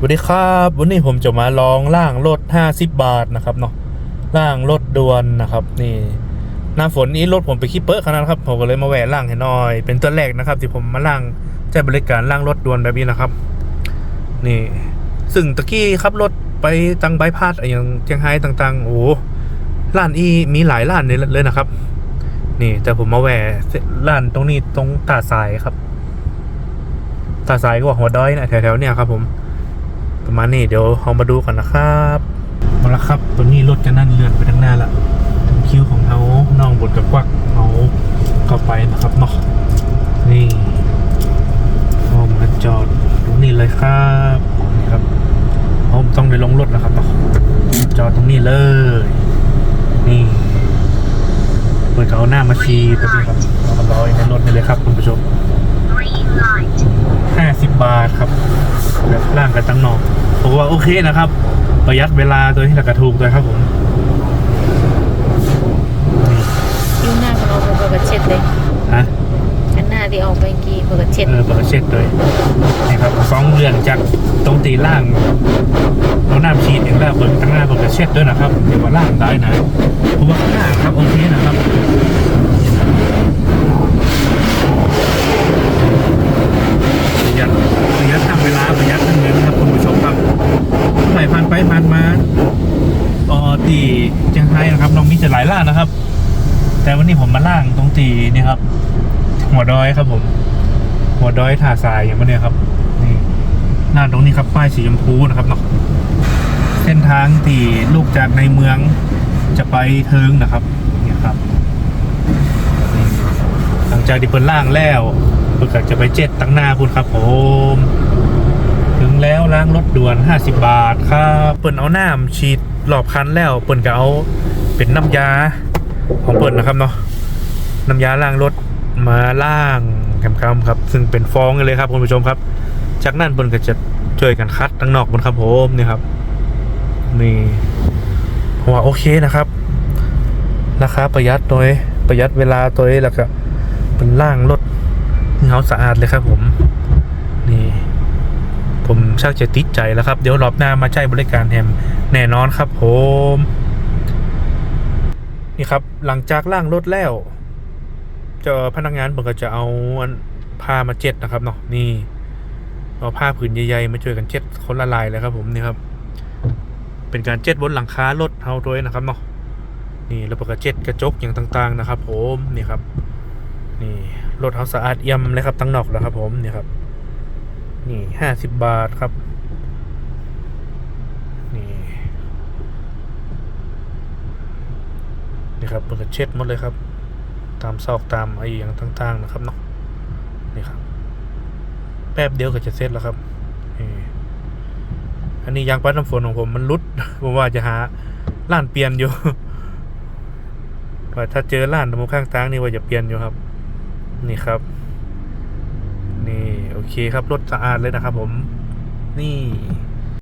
สวัสดีครับวันนี้ผมจะมาลองล่างรถ 50 บาทนะครับเนาะล่างรถด่วนนะครับ นี่หน้าฝนนี้รถผมไปขี้เปอะขนาดนั้นครับผมก็เลยมาแหวะล่างให้หน่อย เป็นตัวแรกนะครับ ที่ผมมาล่างใช้บริการล่างรถด่วนแบบนี้นะครับ นี่ ซึ่งตะกี้ขับรถไปตังไบพาสอะไรอย่างเชียงไฮ้ต่างๆโอ้ร้านอีมีหลายร้านเลยนะครับ นี่แต่ผมมาแหวะร้านตรงนี้ตรงตาสายครับ ตาสายก็หัวด้อยนะแถวๆเนี่ยครับผม ประมาณนี้เดี๋ยวเรามาดูกันนะครับมาแล้วครับตัวนี้รถจะนั่นเลื่อนไปทางหน้าละถึงคิวของเขาน้องบดกับกวักเขาเข้าไปนะครับเนาะนี่เอามาจอดตรงนี้เลยครับนี่ครับผมต้องไปลงรถแล้วครับเนาะจอดตรงนี้เลย นี่เปิดเขาหน้ามาชีตัวนี้ครับเรามาลอยในรถนี่เลยครับคุณผู้ชมห้าสิบบาทครับแบบ ร่างกับตังนอกผมว่าโอเคนะครับ ประหยัดเวลาตัวที่ราคาถูกด้วยครับผมยูหน้ามันออกไปเปิดกระเช็ดเลยฮะอันหน้าที่ออกไปกี่เปิดกระเช็ดเออเปิดเช็ดเลยนี่ครับสองเรือนจากตรงตีล่างเอาน้ำชีดอย่างแรกเปิดตั้งหน้าเปิดเช็ดด้วยนะครับเดี๋ยวมาล่างได้นะผมว่าข้างหน้าครับโอเคนะครับประหยัดประหยัดทำเวลาประหยัดทั้งเงินครับคุณผู้ชมครับใส่ผ่านไปผ่านมา เออตีเชียงไฮ้นะครับน้องมีจะหลายล่านนะครับ แต่วันนี้ผมมาล่างตรงตีนี่ครับ หัวดอยครับผม หัวดอยถ่าสายอย่างวันนี้ยครับ นี่หน้าตรงนี้ครับป้ายสีชมพูนะครับเนาะเส้นทางที่ลูกจากในเมืองจะไปเทิงนะครับเนี่ยครับหลังจากที่เปิดล่างแล้วเปิดกจะไปเจ็ดตั้งหน้าคุณครับผมางรถด่วน 50 บาทครับเปิ่นเอาน้ำฉีดรอบคันแล้วเปิ่นก็เอาเป็นน้ำยาของเปิ่นนะครับเนาะน้ำยาล้างรถมาล้างคำๆครับ ซึ่งเป็นฟองเลยครับคุณผู้ชมครับ จากนั้นเปิ่นก็จะช่วยกันคัดตั้งนอกบนครับผมนี่ครับนี่ผมว่าโอเคนะครับราคาประหยัดตัวเองประหยัดเวลาตัวแล้วก็เป็นล่างรถเงาสะอาดเลยครับผมนี่ ผมชักจะติดใจแล้วครับ เดี๋ยวรอบหน้ามาใช้บริการแฮมแน่นอนครับผมนี่ครับหลังจากล่างรถแล้วเจอพนักงานผมก็จะเอาผ้ามาเจ็ดนะครับเนาะนี่เอาผ้าผืนใหญ่ๆมาช่วยกันเจ็ดคนละลายเลยครับ ผมนี่ครับ เป็นการเจ็ดบนหลังคารถเฮาตัวเองนะครับเนาะนี่แล้วก็เจ็ดกระจกอย่างต่างๆนะครับ ผมนี่ครับ นี่รถเฮาสะอาดเอี่ยมเลยครับตั้งนอกแล้วครับ ผมนี่ครับ นี่ห้าสิบบาทครับ นี่นี่ครับเปิดเช็ดหมดเลยครับ ตามซอกตามไอ้อย่างต่างๆนะครับเนาะนี่ครับ แป๊บเดียวก็จะเสร็จแล้วครับอันนี้ยางปัดน้ำฝนของผมมันรุดผมว่าจะหาล้านเปลี่ยนอยู่ว่าถ้าเจอล้านตรงข้างตังนี่ว่าจะเปลี่ยนอยู่ครับ นี่ครับ นี่โอเคครับรถสะอาดเลยนะครับผมนี่